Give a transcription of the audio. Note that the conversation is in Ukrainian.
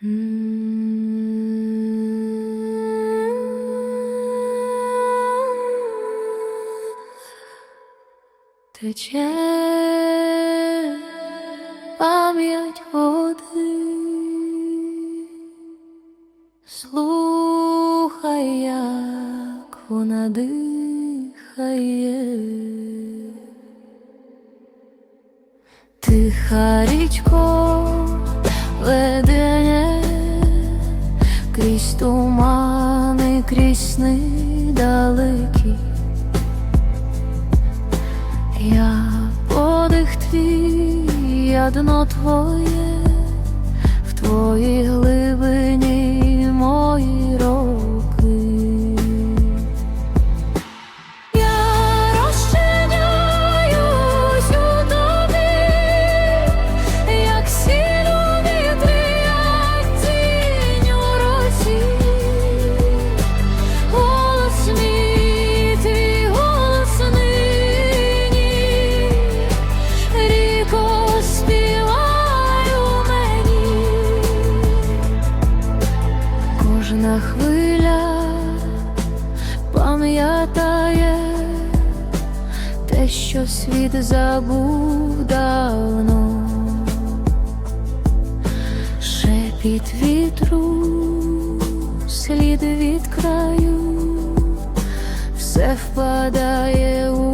Тече пам'ять води, слухай, як вона дихає. Тиха річко крізь тумани, крізь сни далекі. Я подих твій, я дно твоє, в твоїй глибині Хвиля пам'ятає те, що світ забув давно. Шепіт вітру, слід від краю, все впадає у